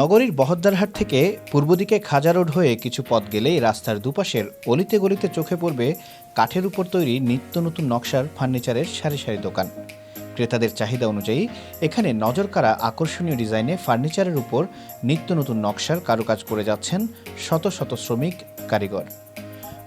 নগরীর বহদ্দারহাট থেকে পূর্ব দিকে খাজা রোড হয়ে কিছু পথ গেলেই রাস্তার দুপাশের অলিতে গলিতে চোখে পড়বে কাঠের উপর তৈরি নিত্য নতুন নকশার ফার্নিচারের সারি সারি দোকান। ক্রেতাদের চাহিদা অনুযায়ী এখানে নজর কাড়া আকর্ষণীয় ডিজাইনে ফার্নিচারের উপর নিত্য নতুন নকশার কারুকাজ করে যাচ্ছেন শত শত শ্রমিক কারিগর।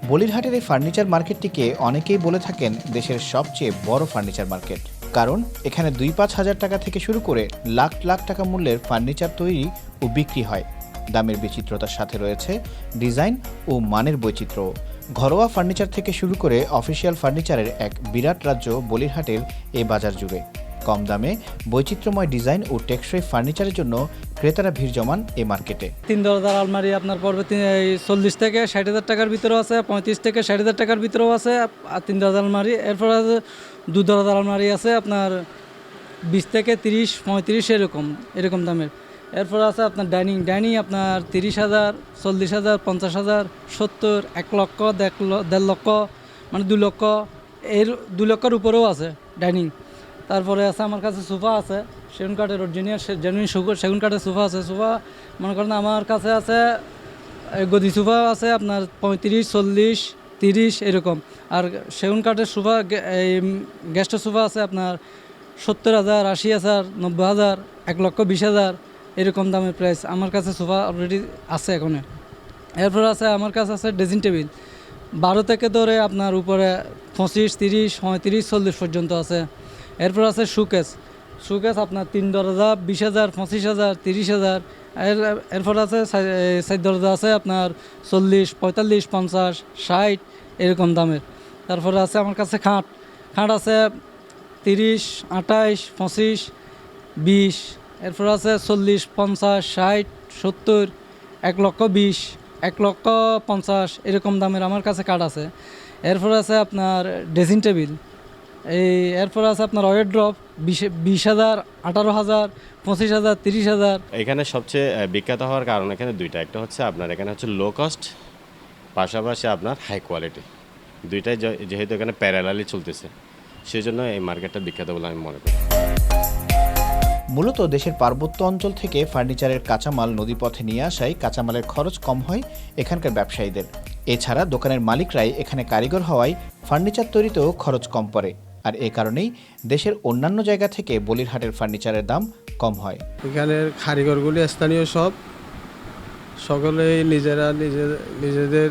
বলিরহাটের এই ফার্নিচার মার্কেটটিকে অনেকেই বলে থাকেন দেশের সবচেয়ে বড় ফার্নিচার মার্কেট। কারণ এখানে দুই পাঁচ হাজার টাকা থেকে শুরু করে লাখ লাখ টাকা মূল্যের ফার্নিচার তৈরি ও বিক্রি হয়। দামের বিচিত্রতার সাথে রয়েছে ডিজাইন ও মানের বৈচিত্র্য। ঘরোয়া ফার্নিচার থেকে শুরু করে অফিসিয়াল ফার্নিচারের এক বিরাট রাজ্য বলিরহাটের এ বাজার জুড়ে কম দামে বৈচিত্র্যময় ডিজাইন ও টেকসই ফার্নিচারের জন্য ক্রেতারা ভিড় জমান এই মার্কেটে। তিন দরজার আলমারি আপনার পড়বে চল্লিশ থেকে ষাট হাজার টাকার ভিতরেও আছে, পঁয়ত্রিশ থেকে ষাট হাজার টাকার ভিতরেও আছে, আর তিন দরজার আলমারি। এরপর দু দরজার আলমারি আছে আপনার বিশ থেকে তিরিশ, পঁয়ত্রিশ এরকম এরকম দামের। এরপর আছে আপনার ডাইনিং ডাইনিং আপনার তিরিশ হাজার, চল্লিশ হাজার, পঞ্চাশ হাজার, সত্তর, এক লক্ষ দেড় লক্ষ মানে দু লক্ষ, এর দু লক্ষর উপরেও আছে ডাইনিং। তারপরে আছে আমার কাছে সোফা আছে, সেগুন কাঠের অরিজিনাল জেনুইন সেগুন কাঠের সোফা আছে, সোফা, মনে করেন আমার কাছে আছে গদি সোফা আছে আপনার পঁয়ত্রিশ, চল্লিশ, তিরিশ, এরকম। আর সেগুন কাঠের সোফা এই গ্যাস্টের সোফা আছে আপনার সত্তর হাজার, আশি হাজার, নব্বই হাজার, এক লক্ষ বিশ হাজার, এরকম দামের প্রাইস আমার কাছে সোফা অলরেডি আছে এখানে। এরপর আছে, আমার কাছে আছে ড্রেসিং টেবিল বারো থেকে ধরে আপনার উপরে পঁচিশ, তিরিশ, পঁয়ত্রিশ, চল্লিশ পর্যন্ত আছে। এরপর আছে সুকেস সুকেস আপনার তিন দরজা, বিশ হাজার, পঁচিশ হাজার, তিরিশ হাজার। এর, এরপর আছে সাইড দরজা আছে আপনার চল্লিশ, পঁয়তাল্লিশ, পঞ্চাশ, ষাট, এরকম দামের। তারপরে আছে আমার কাছে খাট। খাট আছে তিরিশ, আঠাইশ, পঁচিশ, বিশ। এরপর আছে চল্লিশ, পঞ্চাশ, ষাট, সত্তর, এক লক্ষ বিশ, এক লক্ষ পঞ্চাশ, এরকম দামের আমার কাছে কার্ড আছে। এরপর আছে আপনার ড্রেসিং টেবিল। এই এরপর আছে আপনার ওয়েট ড্রপ বিশ বিশ হাজার আঠারো হাজার পঁচিশ হাজার তিরিশ হাজার এখানে সবচেয়ে বিখ্যাত হওয়ার কারণ এখানে দুইটা। একটা হচ্ছে আপনার এখানে হচ্ছে লো কস্ট পাশাপাশি আপনার হাই কোয়ালিটি দুইটাই যেহেতু এখানে প্যারালালি চলতেছে সেই জন্য এই মার্কেটটা বিখ্যাত বলে আমি মনে করি। মূলত দেশের পার্বত্য অঞ্চল থেকে ফার্নিচারের কাঁচামাল নদীপথে নিয়ে আসায় কাঁচামালের খরচ কম হয় এখানকার ব্যবসায়ীদের। এছাড়া দোকানের মালিকরাই এখানে কারিগর হওয়ায় ফার্নিচার তৈরিতেও খরচ কম পড়ে। আর এ কারণেই দেশের অন্যান্য জায়গা থেকে বলিরহাটের ফার্নিচারের দাম কম হয়। এখানের কারিগরগুলি স্থানীয় সব। সকলেই নিজেরা নিজে নিজেদের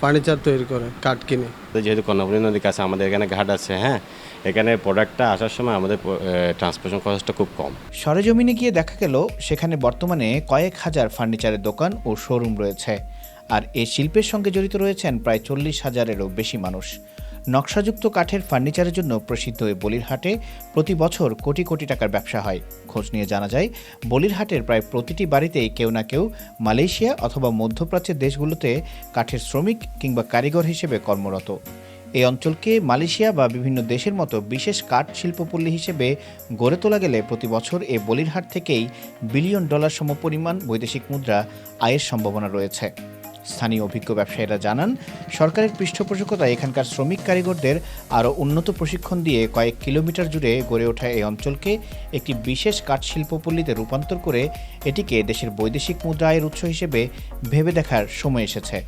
ফার্নিচার তৈরি করে কাঠ কিনে। তো যেহেতু কর্ণফুলী নদীর কাছে আমাদের এখানে ঘাট আছে হ্যাঁ এখানে প্রোডাক্টটা আসার সময় আমাদের ট্রান্সপোর্টেশন খরচটা খুব কম। সরেজমিনে গিয়ে দেখা গেল সেখানে বর্তমানে কয়েক হাজার ফার্নিচারের দোকান ও শোরুম রয়েছে। আর এই শিল্পের সঙ্গে জড়িত রয়েছেন প্রায় চল্লিশ হাজারেরও বেশি মানুষ। নকশাযুক্ত কাঠের ফার্নিচারের জন্য প্রসিদ্ধ এই বলিরহাটে প্রতি বছর কোটি কোটি টাকার ব্যবসা হয়। খোঁজ নিয়ে জানা যায়, বলিরহাটের প্রায় প্রতিটি বাড়িতেই কেউ না কেউ মালয়েশিয়া অথবা মধ্যপ্রাচ্যের দেশগুলোতে কাঠের শ্রমিক কিংবা কারিগর হিসেবে কর্মরত। এই অঞ্চলকে মালয়েশিয়া বা বিভিন্ন দেশের মতো বিশেষ কাঠ শিল্পপল্লী হিসেবে গড়ে তোলা গেলে প্রতি বছর এই বলিরহাট থেকেই বিলিয়ন ডলার সমপরিমাণ বৈদেশিক মুদ্রা আয়ের সম্ভাবনা রয়েছে। স্থানীয় অভিজ্ঞ ব্যবসায়ীরা জানান, সরকারের পৃষ্ঠপোষকতায় এখানকার শ্রমিক কারিগরদের আরও উন্নত প্রশিক্ষণ দিয়ে কয়েক কিলোমিটার জুড়ে গড়ে ওঠা এই অঞ্চলকে একটি বিশেষ কাঠ শিল্পপল্লীতে রূপান্তর করে এটিকে দেশের বৈদেশিক মুদ্রা আয়ের উৎস হিসেবে ভেবে দেখার সময় এসেছে।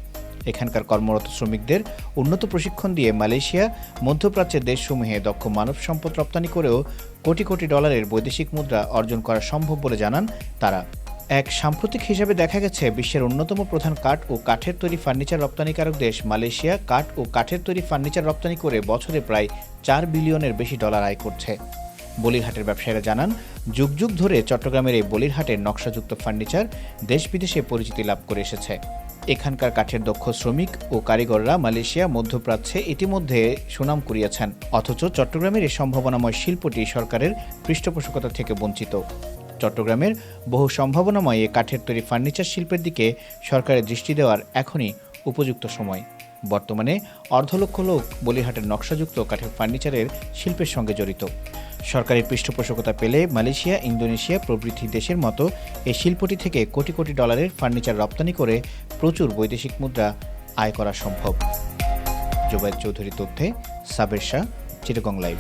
এখানকার কর্মরত শ্রমিকদের উন্নত প্রশিক্ষণ দিয়ে মালয়েশিয়া, মধ্যপ্রাচ্যের দেশসমূহে দক্ষ মানব সম্পদ রপ্তানি করেও কোটি কোটি ডলারের বৈদেশিক মুদ্রা অর্জন করা সম্ভব বলে জানান তারা। এক সাম্প্রতিক হিসাবে দেখা গেছে, বিশ্বের অন্যতম প্রধান কাঠ ও কাঠের তৈরি ফার্নিচার রপ্তানিকারক দেশ মালয়েশিয়া কাঠ ও কাঠের তৈরি ফার্নিচার রপ্তানি করে বছরে প্রায় চার বিলিয়নের বেশি ডলার আয় করছে। বলিরহাটের ব্যবসায়ীরা জানান, যুগ যুগ ধরে চট্টগ্রামের এই বলিরহাটের নকশাযুক্ত ফার্নিচার দেশ বিদেশে পরিচিতি লাভ করে এসেছে। এখানকার কাঠের দক্ষ শ্রমিক ও কারিগররা মালয়েশিয়া, মধ্যপ্রাচ্যে ইতিমধ্যে সুনাম কুড়িয়েছেন, অথচ চট্টগ্রামের এই সম্ভাবনাময় শিল্পটি সরকারের পৃষ্ঠপোষকতা থেকে বঞ্চিত। চট্টগ্রামের বহু সম্ভাবনাময় এ কাঠের তৈরি ফার্নিচার শিল্পের দিকে সরকারের দৃষ্টি দেওয়ার এখনই উপযুক্ত সময়। বর্তমানে অর্ধলক্ষ লোক বলিহাটের নকশাযুক্ত কাঠের ফার্নিচারের শিল্পের সঙ্গে জড়িত। সরকারের পৃষ্ঠপোষকতা পেলে মালয়েশিয়া, ইন্দোনেশিয়া প্রভৃতি দেশের মতো এই শিল্পটি থেকে কোটি কোটি ডলারের ফার্নিচার রপ্তানি করে প্রচুর বৈদেশিক মুদ্রা আয় করা সম্ভব। জোবায়দ চৌধুরী তথ্যে সাবের শাহ চিরগং লাইভ।